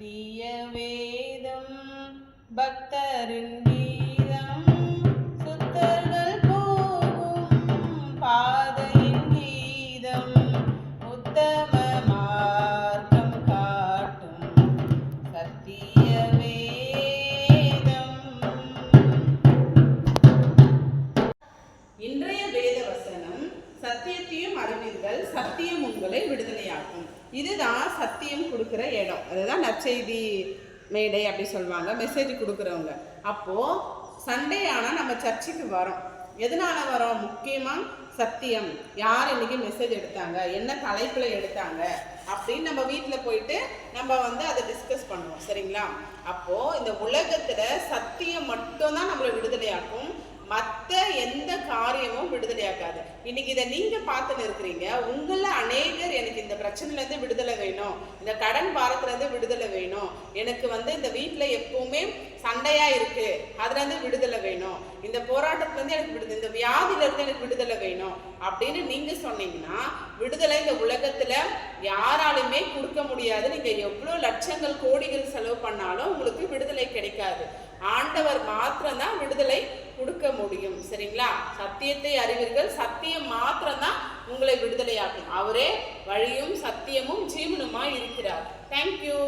சத்திய வேதம் பக்தரின் கீதம் சுத்தர்கள் போகும் பாதையின் கீதம் உத்தம சத்தியத்தையும் அறிவீர்கள் சத்தியம் உங்களை விடுதலையாகும் இதுதான் சத்தியம் கொடுக்குற இடம். அதுதான் நற்செய்தி மேடை அப்படி சொல்லுவாங்க மெசேஜ் கொடுக்குறவங்க. அப்போது சண்டே ஆனால் நம்ம சர்ச்சுக்கு வரோம். எதனால வரோம்? முக்கியமாக சத்தியம். யார் இன்னைக்கு மெசேஜ் எடுத்தாங்க? என்ன தலைப்பில் எடுத்தாங்க? அப்படின்னு நம்ம வீட்டில் போயிட்டு நம்ம வந்து அதை டிஸ்கஸ் பண்ணுவோம் சரிங்களா? அப்போது இந்த உலகத்தில் சத்தியம் மட்டும்தான் நம்மளை விடுதலையாக்கும். இன்னைக்கு இதை நீங்க பார்த்துன்னு இருக்கிறீங்க உங்கள அநேகர் எனக்கு இந்த பிரச்சனையில இருந்து விடுதலை வேணும். இந்த கடன் பாரத்துல இருந்து விடுதலை வேணும். எனக்கு வந்து இந்த வீட்டில் எப்பவுமே சண்டையா இருக்கு. அதுல இருந்து விடுதலை வேணும். இந்த போராட்டத்துல இருந்து எனக்கு விடுதலை இந்த வியாதியிலேருந்து எனக்கு விடுதலை வேணும். அப்படின்னு நீங்க சொன்னீங்கன்னா விடுதலை இந்த உலகத்துல யாராலுமே கொடுக்க முடியாது. நீங்க எவ்வளவு லட்சங்கள் கோடிகள் செலவு பண்ணாலும் உங்களுக்கு விடுதலை கிடைக்காது. ஆண்டவர் மாத்திரம்தான் விடுதலை முடியும். சரிங்களா? சத்தியத்தை அறிவீர்கள். சத்தியம் மாத்திரம்தான் உங்களை விடுதலையாக்கும். அவரே வழியும் சத்தியமும் ஜீவனுமாய் இருக்கிறார். தேங்க்யூ